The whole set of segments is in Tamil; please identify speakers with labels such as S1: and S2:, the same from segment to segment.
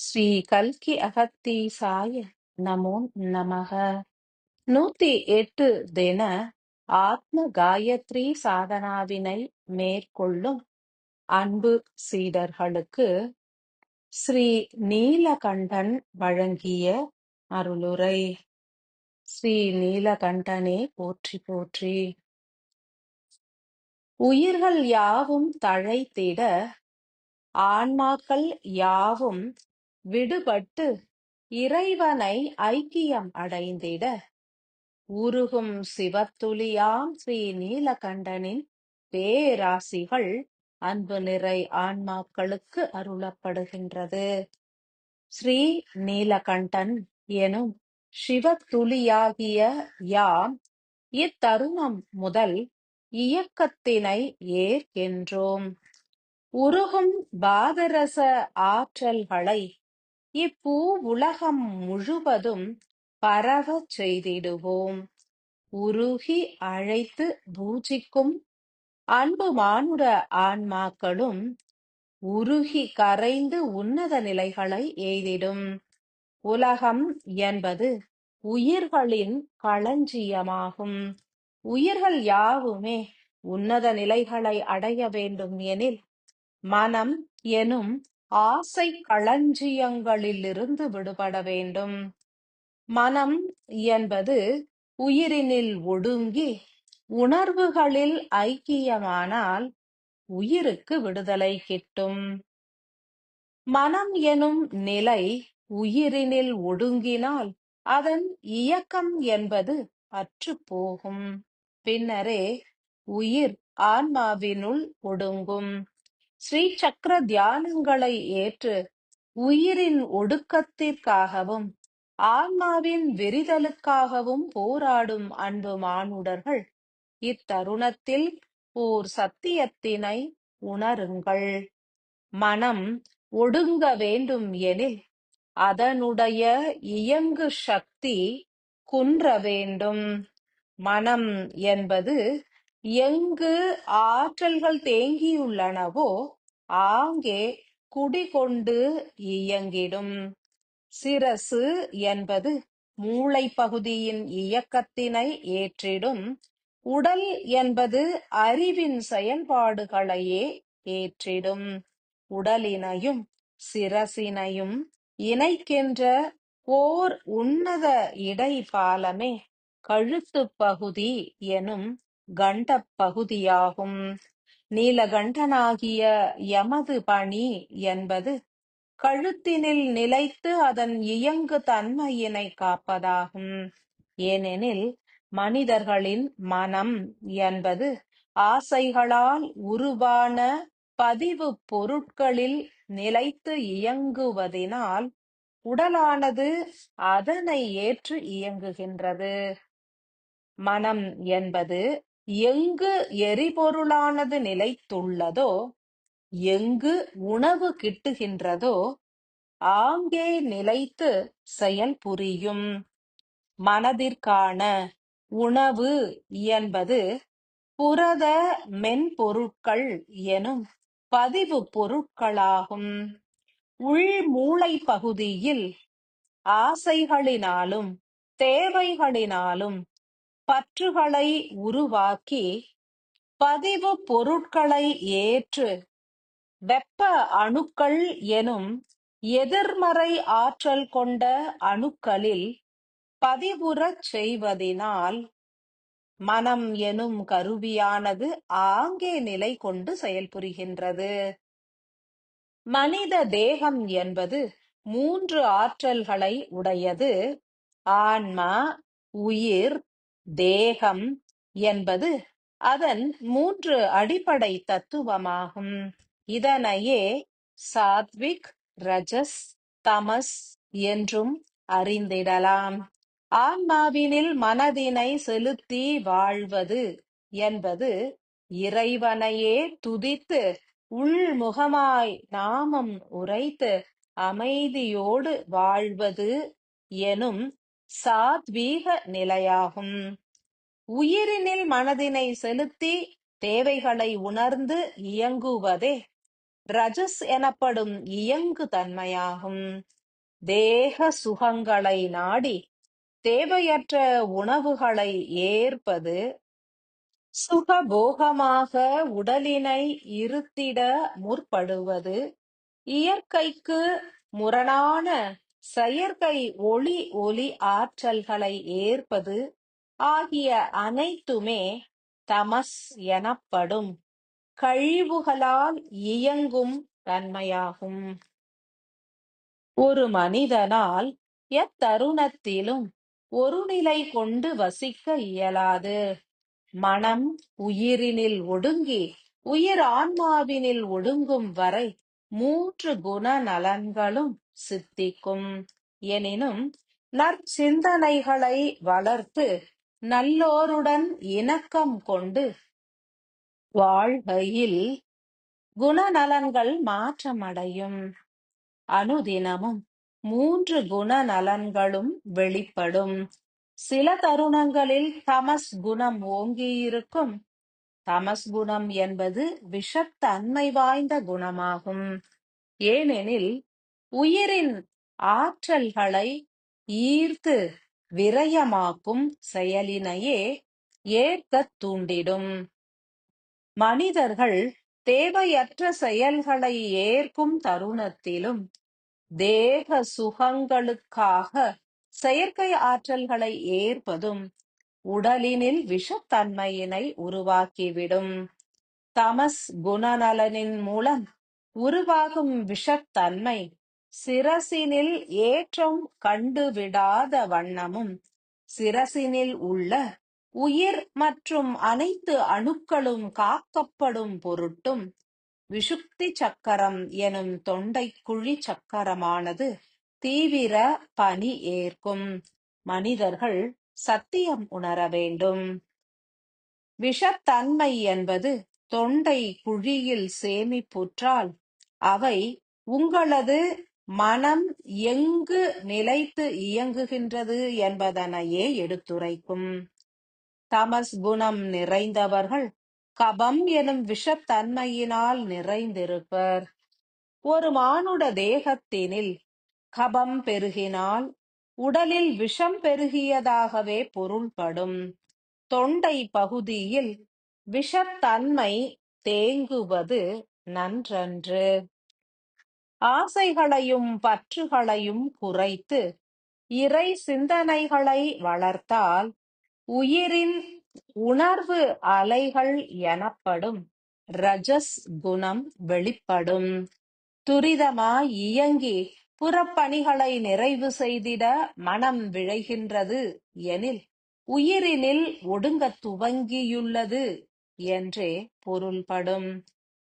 S1: ஸ்ரீ கல்கி அகத்தீசாய நமோ நமக. நூத்தி எட்டு தின ஆத்ம காயத்ரி சாதனாவினை மேற்கொள்ளும் அன்பு சீடர்களுக்கு ஸ்ரீ நீலகண்டன் வழங்கிய அருளுரை. ஸ்ரீ நீலகண்டனே போற்றி போற்றி. உயிர்கள் யாவும் தழைத்திட ஆன்மாக்கள் யாவும் விடுபட்டு இறைவனை ஐக்கியம் அடைந்திட. உருகும் சிவத்துளியாம் ஸ்ரீ நீலகண்டனின் பேராசிகள் அன்பு நிறை ஆன்மாக்களுக்கு அருளப்படுகின்றது. ஸ்ரீ நீலகண்டன் எனும் சிவத்துளியாகிய யாம் இத்தருணம் முதல் இயக்கத்தினை ஏற்கின்றோம். உருகும் பாதரச ஆற்றல்களை இப்பூ உலகம் முழுவதும் பரவச் செய்திடுவோம். உருகி அழைத்து பூஜிக்கும் அன்பு மானுட ஆன்மாக்களும் உருகி கரைந்து உன்னத நிலைகளை எய்திடும். உலகம் என்பது உயிர்களின் களஞ்சியமாகும். உயிர்கள் யாவுமே உன்னத நிலைகளை அடைய வேண்டும் எனில் மனம் எனும் ஆசை களஞ்சியங்களிலிருந்து விடுபட வேண்டும். மனம் என்பது உயிரினில் ஒடுங்கி உணர்வுகளில் ஐக்கியமானால் உயிருக்கு விடுதலை கிட்டும். மனம் எனும் நிலை உயிரினில் ஒடுங்கினால் அதன் இயக்கம் என்பது அற்றுப் போகும். பின்னரே உயிர் ஆன்மாவினுள் ஒடுங்கும். ஸ்ரீ சக்கர தியானங்களை ஏற்று உயிரின் ஒடுக்கத்திற்காகவும் ஆன்மாவின் விரிதலுக்காகவும் போராடும் அன்பு மானுடர்கள் இத்தருணத்தில் ஓர் சத்தியத்தினை உணருங்கள். மனம் ஒடுங்க வேண்டும் எனில் அதனுடைய இயங்கு சக்தி குன்ற வேண்டும். மனம் என்பது எங்கு ஆற்றல்கள் தேங்கியுள்ளனவோ ஆங்கே குடிகொண்டு இயங்கிடும். சிரசு என்பது மூளை பகுதியின் இயக்கத்தினை ஏற்றிடும். உடல் என்பது அறிவின் செயல்பாடுகளையே ஏற்றிடும். உடலினையும் சிரசினையும் இணைக்கின்ற ஓர் உன்னத இடைப்பாலமே கழுத்துப் பகுதி எனும் கண்டப் பகுதியாகும் நீலகண்டனாகிய எமது பணி என்பது கழுத்தினில் நிலைத்து அதன் இயங்கு தன்மையினை காப்பதாகும். ஏனெனில் மனிதர்களின் மனம் என்பது ஆசைகளால் உருவான பதிவு பொருட்களில் நிலைத்து இயங்குவதினால் உடலானது அதனை ஏற்று இயங்குகின்றது. மனம் என்பது எங்கு எரிபொருளானது நிலைத்துள்ளதோ எங்கு உணவு கிட்டுகின்றதோ ஆங்கே நிலைத்து செயல் புரியும். மனதிற்கான உணவு என்பது புரத மென்பொருட்கள் எனும் பதிவு பொருட்களாகும். உள் மூளை பகுதியில் ஆசைகளினாலும் தேவைகளினாலும் பற்றுகளை உருவாக்கி பதிவு பொருட்களை ஏற்று வெப்ப அணுக்கள் எனும் எதிர்மறை ஆற்றல் கொண்ட அணுக்களில் பதிவுறச் செய்வதினால் மனம் எனும் கருவியானது ஆங்கே நிலை கொண்டு செயல்புரிகின்றது. மனித தேகம் என்பது மூன்று ஆற்றல்களை உடையது. ஆன்மா உயிர் தேகம் என்பது அதன் மூன்று அடிப்படை தத்துவமாகும். இதனையே சாத்விக் ரஜஸ் தமஸ் என்றும் அறிந்திடலாம். ஆன்மாவினில் மனதினை செலுத்தி வாழ்வது என்பது இறைவனையே துதித்து உள்முகமாய் நாமம் உரைத்து அமைதியோடு வாழ்வது எனும் சாத்வீக நிலையாகும். உயிரினில் மனதினை செலுத்தி தேவைகளை உணர்ந்து இயங்குவதே ரஜஸ் எனப்படும் இயங்கு தன்மையாகும். தேக சுகங்களை நாடி தேவையற்ற உணவுகளை ஏற்பது சுகபோகமாக உடலினை இருத்திட முற்படுவது. இயற்கைக்கு முரணான செயற்கை ஒளி ஒலி ஆற்றல்களை ஏற்பது ஆகிய அனைத்துமே தமஸ் எனப்படும். கழிவுகளால் இயங்கும் தன்மையாகும். ஒரு மனிதனால் எத்தருணத்திலும் ஒரு நிலை கொண்டு வசிக்க இயலாது. மனம் உயிரினில் ஒடுங்கி உயிர் ஆன்மாவினில் ஒடுங்கும் வரை மூன்று குண நலன்களும் சித்திக்கும். எனினும் நற்சிந்தனைகளை வளர்த்து நல்லோருடன் இணக்கம் கொண்டு வாழ்கையில் குணநலன்கள் மாற்றமடையும். அனுதினமும் மூன்று குணநலன்களும் வெளிப்படும். சில தருணங்களில் தமஸ் குணம் ஓங்கியிருக்கும். தமஸ் குணம் என்பது விஷத்தன்மை வாய்ந்த குணமாகும். ஏனெனில் உயிரின் ஆற்றல்களை ஈர்த்து விரயமாக்கும் செயலினையே ஏற்கத் தூண்டிடும். மனிதர்கள் தேவையற்ற செயல்களை ஏற்கும் தருணத்திலும் தேக சுகங்களுக்காக செயற்கை ஆற்றல்களை ஏற்பதும் உடலினில் விஷத்தன்மையினை உருவாக்கிவிடும். தமஸ் குணநலனின் மூலம் உருவாகும் விஷத்தன்மை சிரசினில் ஏற்றம் கண்டுவிடாத வண்ணமும் சிரசினில் உள்ள உயிர் மற்றும் அனைத்து அணுக்களும் காக்கப்படும் பொருட்டும் விஷுக்தி சக்கரம் எனும் தொண்டை குழி சக்கரமானது தீவிர பணி ஏற்கும். மனிதர்கள் சத்தியம் உணர வேண்டும். விஷத்தன்மை என்பது தொண்டை குழியில் சேமிப்புற்றால் அவை உங்களது மனம் எங்கு நிலைத்து இயங்குகின்றது என்பதனையே எடுத்துரைக்கும். தமஸ் குணம் நிறைந்தவர்கள் கபம் எனும் விஷத்தன்மையினால் நிறைந்திருப்பர். ஒரு மானுட தேகத்தினில் கபம் பெருகினால் உடலில் விஷம் பெருகியதாகவே பொருள்படும். தொண்டை பகுதியில் விஷத்தன்மை தேங்குவது நன்றன்று. ஆசைகளையும் பற்றுகளையும் குறைத்து இறை சிந்தனைகளை வளர்த்தால் உயிரின் உணர்வு அலைகள் எனப்படும் ரஜஸ் குணம் வெளிப்படும். துரிதமாய் இயங்கி புறப்பணிகளை நிறைவு செய்திட மனம் விழைகின்றது எனில் உயிரினில் ஒடுங்கத் துவங்கியுள்ளது என்றே பொருள்படும்.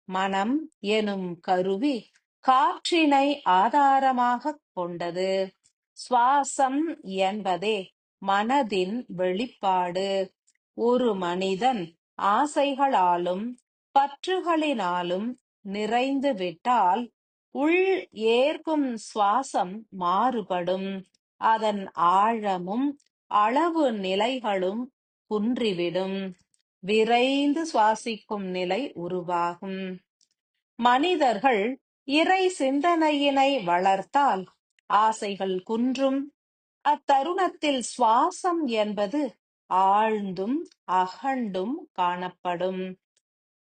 S1: மனம் எனும் கருவி காற்றினை ஆதாரமாகக் கொண்டது. சுவாசம் என்பதே மனதின் வெளிப்பாடு. ஒரு மனிதன் ஆசைகளாலும் பற்றுகளினாலும் நிறைந்து விட்டால் உள் ஏற்கும் சுவாசம் மாறுபடும். அதன் ஆழமும் அளவு நிலைகளும் குன்றிவிடும். விரைந்து சுவாசிக்கும் நிலை உருவாகும். மனிதர்கள் இறை சிந்தனையினை வளர்த்தால் ஆசைகள் குன்றும். அத்தருணத்தில் சுவாசம் என்பது ஆழ்ந்தும் அகண்டும் காணப்படும்.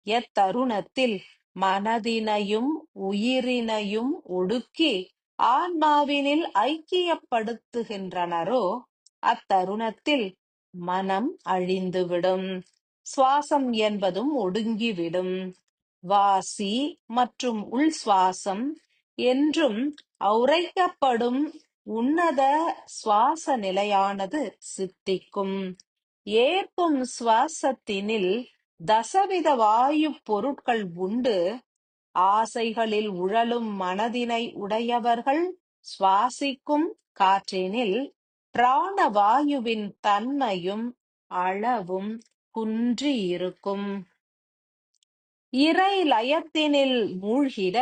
S1: எத்தருணத்தில் மனதினையும் உயிரினையும் ஒடுக்கி ஆன்மாவினில் ஐக்கியப்படுத்துகின்றனரோ அத்தருணத்தில் மனம் அழிந்துவிடும். சுவாசம் என்பதும் ஒடுங்கிவிடும். வாசி மற்றும் உள் சுவாசம் என்றும் உரைக்கப்படும் உன்னத சுவாச நிலையானது சித்திக்கும். ஏற்கும் சுவாசத்தினில் தசவித வாயு பொருட்கள் உண்டு. ஆசைகளில் உழலும் மனதினை உடையவர்கள் சுவாசிக்கும் காற்றினில் பிராண வாயுவின் தன்மையும் அளவும் குன்றியிருக்கும். இறை லயத்தினில் மூழ்கிட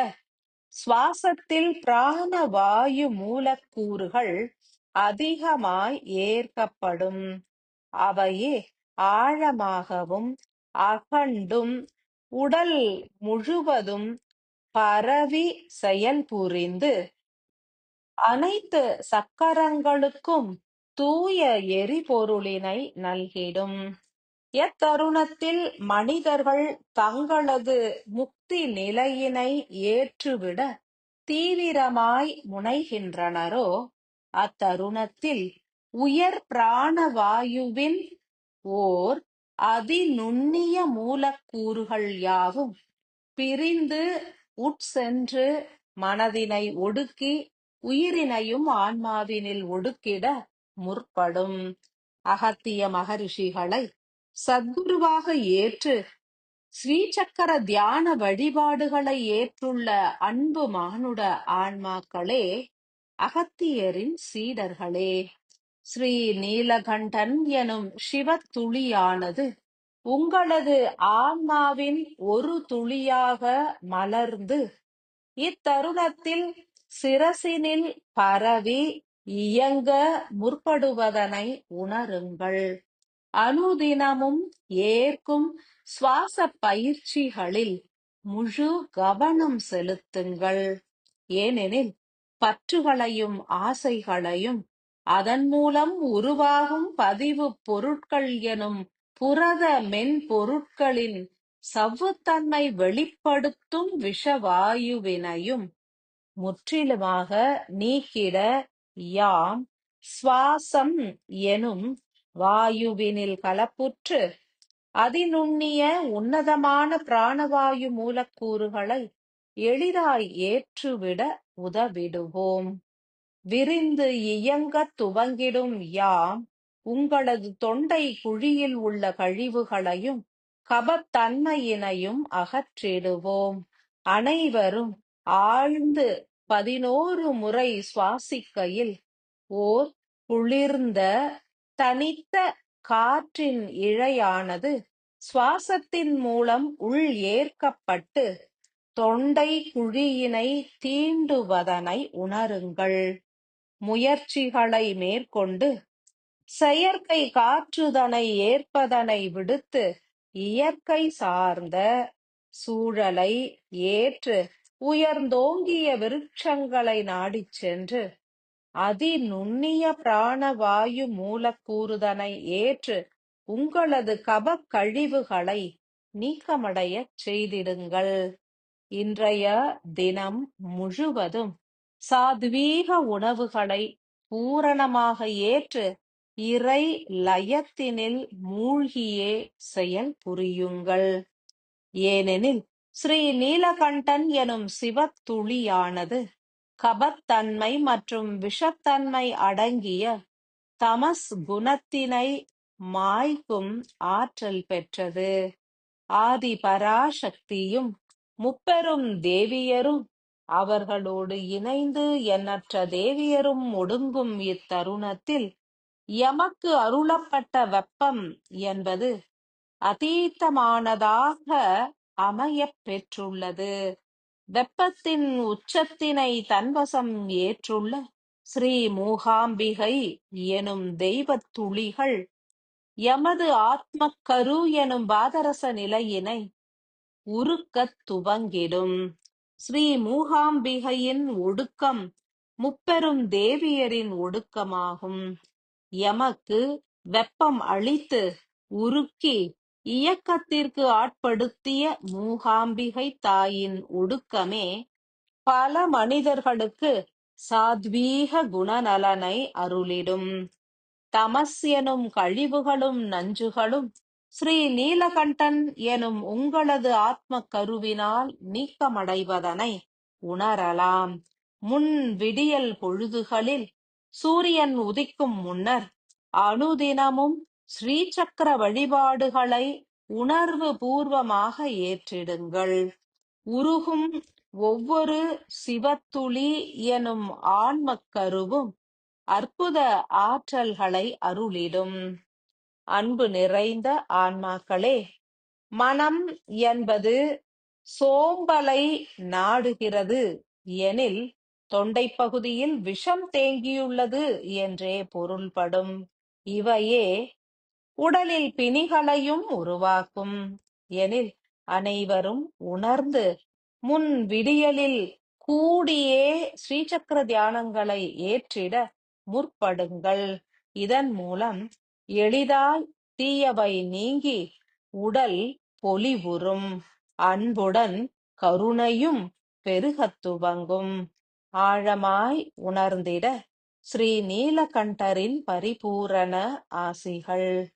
S1: சுவாசத்தில் பிராண வாயு மூலக்கூறுகள் அதிகமாய் ஏற்கப்படும். அவையே ஆழமாகவும் அகண்டும் உடல் முழுவதும் பரவி செயல்புரிந்து அனைத்து சக்கரங்களுக்கும் தூய எரிபொருளினை நல்கிடும். எத்தருணத்தில் மனிதர்கள் தங்களது முக்தி நிலையினை ஏற்றுவிட தீவிரமாய் முனைகின்றனரோ அத்தருணத்தில் உயர் பிராணவாயுவின் ஓர் அதிநுண்ணிய மூலக்கூறுகள் யாவும் பிரிந்து உட்சென்று மனதினை ஒடுக்கி உயிரினையும் ஆன்மாவினில் ஒடுக்கிட முற்படும். அகத்திய மகரிஷிகளை சத்குருவாக ஏற்று ஸ்ரீசக்கர தியான வழிபாடுகளை ஏற்றுள்ள அன்பு மானுட ஆன்மாக்களே அகத்தியரின் சீடர்களே ஸ்ரீ நீலகண்டன் எனும் சிவத்துளியானது உங்களது ஆன்மாவின் ஒரு துளியாக மலர்ந்து இத்தருணத்தில் சிரசினில் பரவி இயங்க முற்படுவதனை உணருங்கள். அனுதினமும் ஏற்கும் சுவாச பயிற்சிகளில் முழு கவனம் செலுத்துங்கள். ஏனெனில் பற்றுகளையும் ஆசைகளையும் அதன் மூலம் உருவாகும் பதிவு பொருட்கள் எனும் புரத மென்பொருட்களின் சவ்வுத்தன்மை வெளிப்படுத்தும் விஷவாயுவினையும் முற்றிலுமாக நீக்கிட யாம் சுவாசம் எனும் வாயுவினில் கலப்புற்று அதிநுண்ணிய உன்னதமான பிராணவாயு மூலக்கூறுகளை எளிதாய் ஏற்றுவிட உதவிடுவோம். விரிந்து இயங்கத் துவங்கிடும் யாம் உங்களது தொண்டை குழியில் உள்ள கழிவுகளையும் கபத்தன்மையினையும் அகற்றிடுவோம். அனைவரும் ஆழ்ந்து பதினோரு முறை சுவாசிக்கையில் ஓர் குளிர்ந்த தனித்த காற்றின் இழையானது சுவாசத்தின் மூலம் உள் ஏற்கப்பட்டு தொண்டை குழியினை தீண்டுவதனை உணருங்கள். முயற்சிகளை மேற்கொண்டு செயற்கை காற்றுதனை ஏற்பதனை விடுத்து இயற்கை சார்ந்த சூழலை ஏற்று உயர்ந்தோங்கிய விருட்சங்களை நாடிச் சென்று அதி நுண்ணிய பிராணவாயு மூலக்கூறுதனை ஏற்று உங்களது கபக் கழிவுகளை நீக்கமடையச் செய்திடுங்கள். இன்றைய தினம் முழுவதும் சாத்வீக உணவுகளை பூரணமாக ஏற்று இறை லயத்தினில் மூழ்கியே செயல் புரியுங்கள். ஏனெனில் ஸ்ரீ நீலகண்டன் எனும் சிவத்துளியானது கபத்தன்மை மற்றும் விஷத்தன்மை அடங்கிய தமஸ் குணத்தினை மாய்க்கும் ஆற்றல் பெற்றது. ஆதி பராசக்தியும் முப்பெரும் தேவியரும் அவர்களோடு இணைந்து எண்ணற்ற தேவியரும் ஒடுங்கும் இத்தருணத்தில் எமக்கு அருளப்பட்ட வெப்பம் என்பது அதீத்தமானதாக அமையப் பெற்றுள்ளது. வெப்பத்தின் உச்சத்தினை தன்வசம் ஏற்றுள்ள ஸ்ரீ மூகாம்பிகை எனும் தெய்வத் துளிகள் எமது ஆத்மக்கரு எனும் பாதரச நிலையினை உருக்கத் துவங்கிடும். ஸ்ரீ மூகாம்பிகையின் ஒடுக்கம் முப்பெரும் தேவியரின் ஒடுக்கமாகும். எமக்கு வெப்பம் அளித்து உருக்கி இயக்கத்திற்கு ஆட்படுத்திய மூகாம்பிகை தாயின் ஒடுக்கமே பல மனிதர்களுக்கு சாத்வீக குணநலனை அருளிடும். தமஸ் எனும் கழிவுகளும் நஞ்சுகளும் ஸ்ரீ நீலகண்டன் எனும் உங்களது ஆத்ம கருவினால் நீக்கமடைவதனை உணரலாம். முன் விடியல் பொழுதுகளில் சூரியன் உதிக்கும் முன்னர் அனுதினமும் ஸ்ரீசக்கர வழிபாடுகளை உணர்வு பூர்வமாக ஏற்றிடுங்கள். உருகும் ஒவ்வொரு சிவத்துளி எனும் ஆன்மக்கருவும் அற்புத ஆற்றல்களை அருளிடும். அன்பு நிறைந்த ஆன்மாக்களே மனம் என்பது சோம்பலை நாடுகிறது எனில் தொண்டை பகுதியில் விஷம் தேங்கியுள்ளது என்றே பொருள்படும். இவையே உடலில் பிணிகளையும் உருவாக்கும். எனில் அனைவரும் உணர்ந்து முன் விடியலில் கூடியே ஸ்ரீசக்கர தியானங்களை ஏற்றிட முற்படுங்கள். இதன் மூலம் எளிதாய் தீயவை நீங்கி உடல் பொலிவுறும். அன்புடன் கருணையும் பெருகத் துவங்கும். ஆழமாய் உணர்ந்திட ஸ்ரீ நீலகண்டரின் பரிபூரண ஆசிகள்.